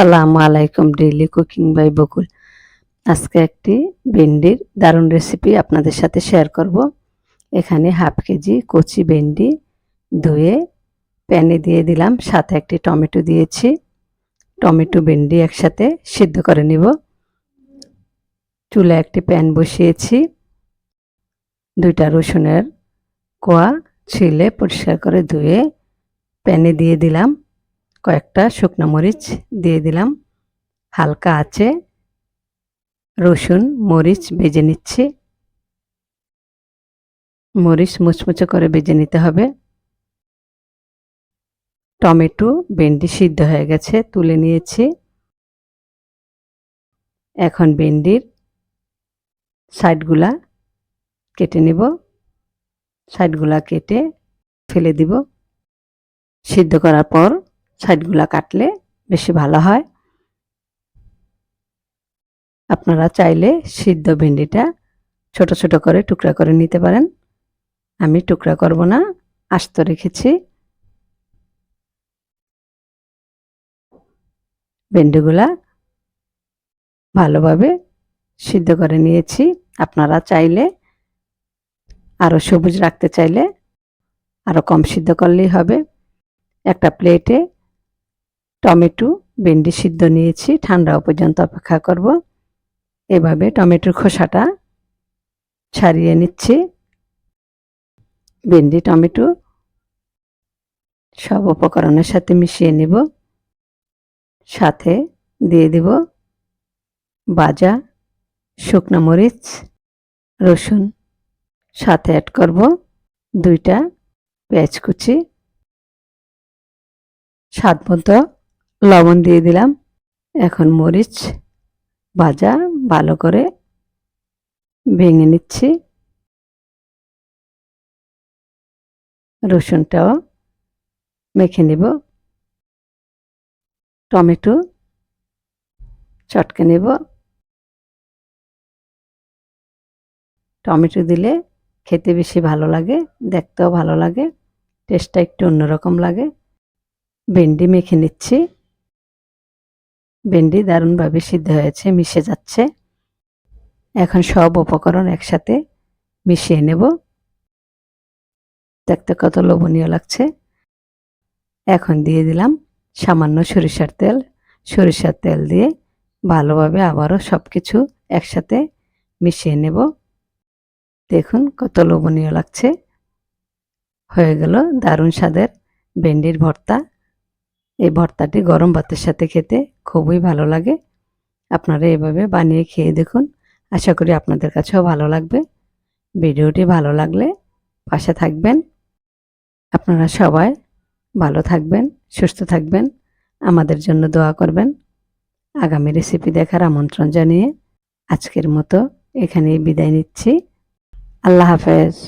আসসালামু আলাইকুম daily cooking by বকুল আজকে একটি ভেন্ডির দারুণ রেসিপি আপনাদের সাথে শেয়ার করব। এখানে হাফ কেজি কচি ভেন্ডি ধুয়ে প্যানে দিয়ে দিলাম, সাথে একটি টমেটো দিয়েছি। টমেটো ভেন্ডি একসাথে সিদ্ধ করে নিব। চুলে একটি প্যান বসিয়েছি। দুইটা রসুনের কোয়া ছিলে পরিষ্কার করে ধুয়ে প্যানে দিয়ে দিলাম। কয়েকটা শুকনো মরিচ দিয়ে দিলাম। হালকা আছে রসুন, মরিচ ভেজে নিচ্ছি। মরিচ মুচমুচে করে ভেজে নিতে হবে। টমেটো, ভেন্ডি সিদ্ধ হয়ে গেছে, তুলে নিয়েছি। এখন ভেন্ডির সাইডগুলা কেটে নিব। সাইডগুলা কেটে ফেলে দিব। সিদ্ধ করার পর সাইডগুলা কাটলে বেশি ভালো হয়। আপনারা চাইলে সিদ্ধ ভেন্ডিটা ছোট ছোট করে টুকরা করে নিতে পারেন। আমি টুকরা করব না, আস্ত রেখেছি। ভেন্ডিগুলা ভালোভাবে সিদ্ধ করে নিয়েছি। আপনারা চাইলে আরও সবুজ রাখতে চাইলে আরও কম সিদ্ধ করলেই হবে। একটা প্লেটে টমেটো, ভেন্ডি সিদ্ধ নিয়েছি, ঠান্ডা পর্যন্ত অপেক্ষা করব। এভাবে টমেটোর খোসাটা ছাড়িয়ে নিচ্ছি। ভেন্ডি, টমেটো সব উপকরণের সাথে মিশিয়ে নিব। সাথে দিয়ে দিব বাজা, শুকনো মরিচ, রসুন। সাথে অ্যাড করব দুইটা পেঁয়াজ কুচি। স্বাদ মতো লবণ দিয়ে দিলাম। এখন মরিচ ভাজা ভালো করে ভেঙে নিচ্ছি। রসুনটাও মেখে নেব। টমেটো চটকে নেব। টমেটো দিলে খেতে বেশি ভালো লাগে, দেখতেও ভালো লাগে, টেস্টটা একটু অন্যরকম লাগে। ভেন্ডি মেখে নিচ্ছি। ভেন্ডি দারুণভাবে সিদ্ধ হয়েছে, মিশে যাচ্ছে। এখন সব উপকরণ একসাথে মিশিয়ে নেব। দেখতে কত লোভনীয় লাগছে। এখন দিয়ে দিলাম সামান্য সরিষার তেল। সরিষার তেল দিয়ে ভালোভাবে আবারও সব কিছু একসাথে মিশিয়ে নেব। দেখুন কত লোভনীয় লাগছে। হয়ে গেল দারুণ স্বাদের ভেন্ডির ভর্তা। এই ভর্তাটি গরম ভাতের সাথে খেতে খুবই ভালো লাগে। আপনারা এভাবে বানিয়ে খেয়ে দেখুন। আশা করি আপনাদের কাছেও ভালো লাগবে। ভিডিওটি ভালো লাগলে পাশে থাকবেন। আপনারা সবাই ভালো থাকবেন, সুস্থ থাকবেন, আমাদের জন্য দোয়া করবেন। আগামী রেসিপি দেখার আমন্ত্রণ জানিয়ে আজকের মতো এখানেই বিদায় নিচ্ছি। আল্লাহ হাফেজ।